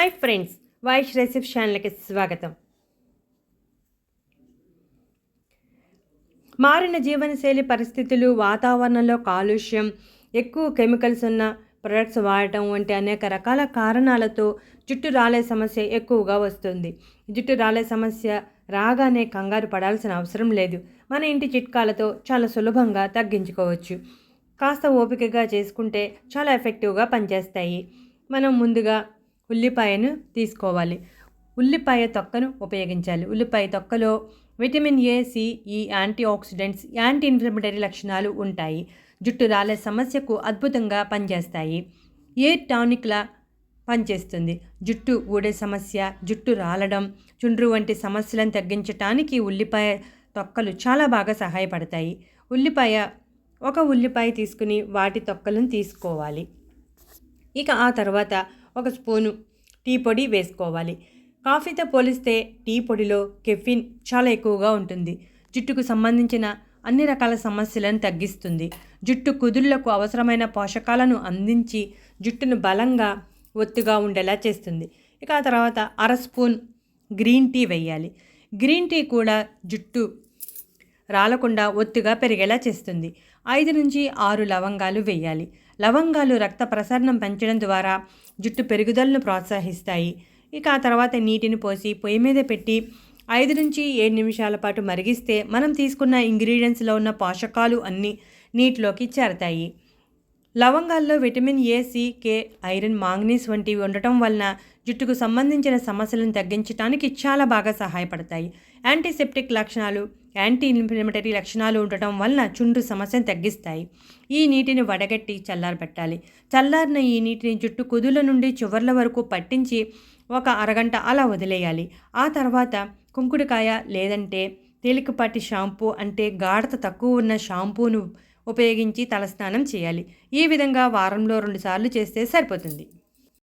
Hi friends voice రెసిప్ ఛానల్కి స్వాగతం. మారిన జీవనశైలి పరిస్థితులు వాతావరణంలో కాలుష్యం ఎక్కువ కెమికల్స్ ఉన్న ప్రొడక్ట్స్ వాడటం వంటి అనేక రకాల కారణాలతో జుట్టు రాలే సమస్య ఎక్కువగా వస్తుంది. జుట్టు రాలే సమస్య రాగానే కంగారు పడాల్సిన అవసరం లేదు. మన ఇంటి చిట్కాలతో చాలా సులభంగా తగ్గించుకోవచ్చు. కాస్త ఓపికగా చేసుకుంటే చాలా ఎఫెక్టివ్గా పనిచేస్తాయి. మనం ముందుగా ఉల్లిపాయను తీసుకోవాలి. ఉల్లిపాయ తొక్కను ఉపయోగించాలి. ఉల్లిపాయ తొక్కలో vitamin A C E antioxidants anti inflammatory లక్షణాలు ఉంటాయి. జుట్టు రాలే సమస్యకు అద్భుతంగా పనిచేస్తాయి. ఏ టానిక్లా పనిచేస్తుంది? జుట్టు ఊడే సమస్య జుట్టు రాలడం చుండ్రు వంటి సమస్యలను తగ్గించటానికి ఉల్లిపాయ తొక్కలు చాలా బాగా సహాయపడతాయి. ఉల్లిపాయ ఒక ఉల్లిపాయ తీసుకుని వాటి తొక్కలను తీసుకోవాలి. ఇక ఆ తర్వాత ఒక స్పూను టీ పొడి వేసుకోవాలి. కాఫీతో పోలిస్తే టీ పొడిలో కెఫిన్ చాలా ఎక్కువగా ఉంటుంది. జుట్టుకు సంబంధించిన అన్ని రకాల సమస్యలను తగ్గిస్తుంది. జుట్టు కుదుళ్ళకు అవసరమైన పోషకాలను అందించి జుట్టును బలంగా ఒత్తుగా ఉండేలా చేస్తుంది. ఇక ఆ తర్వాత అర స్పూన్ గ్రీన్ టీ వేయాలి. గ్రీన్ టీ కూడా జుట్టు రాలకుండా ఒత్తుగా పెరిగేలా చేస్తుంది. ఐదు నుంచి ఆరు లవంగాలు వేయాలి. లవంగాలు రక్త ప్రసరణం పెంచడం ద్వారా జుట్టు పెరుగుదలను ప్రోత్సహిస్తాయి. ఇక ఆ తర్వాత నీటిని పోసి పొయ్యి మీద పెట్టి ఐదు నుంచి ఏడు నిమిషాల పాటు మరిగిస్తే మనం తీసుకున్న ఇంగ్రీడియంట్స్లో ఉన్న పోషకాలు అన్నీ నీటిలోకి చేరతాయి. లవంగాల్లో vitamin A C K iron manganese వంటివి ఉండటం వలన జుట్టుకు సంబంధించిన సమస్యలను తగ్గించడానికి చాలా బాగా సహాయపడతాయి. యాంటీసెప్టిక్ లక్షణాలు యాంటీ ఇన్ఫ్లమేటరీ లక్షణాలు ఉండటం వలన చుండ్రు సమస్యను తగ్గిస్తాయి. ఈ నీటిని వడగట్టి చల్లారబెట్టాలి చల్లారిన ఈ నీటిని జుట్టు కుదుల నుండి చివర్ల వరకు పట్టించి ఒక అరగంట అలా వదిలేయాలి. ఆ తర్వాత కుంకుడుకాయ లేదంటే తేలికపాటి షాంపూ అంటే గాఢత తక్కువ ఉన్న షాంపూను ఉపయోగించి తలస్నానం చేయాలి. ఈ విధంగా వారంలో రెండుసార్లు చేస్తే సరిపోతుంది.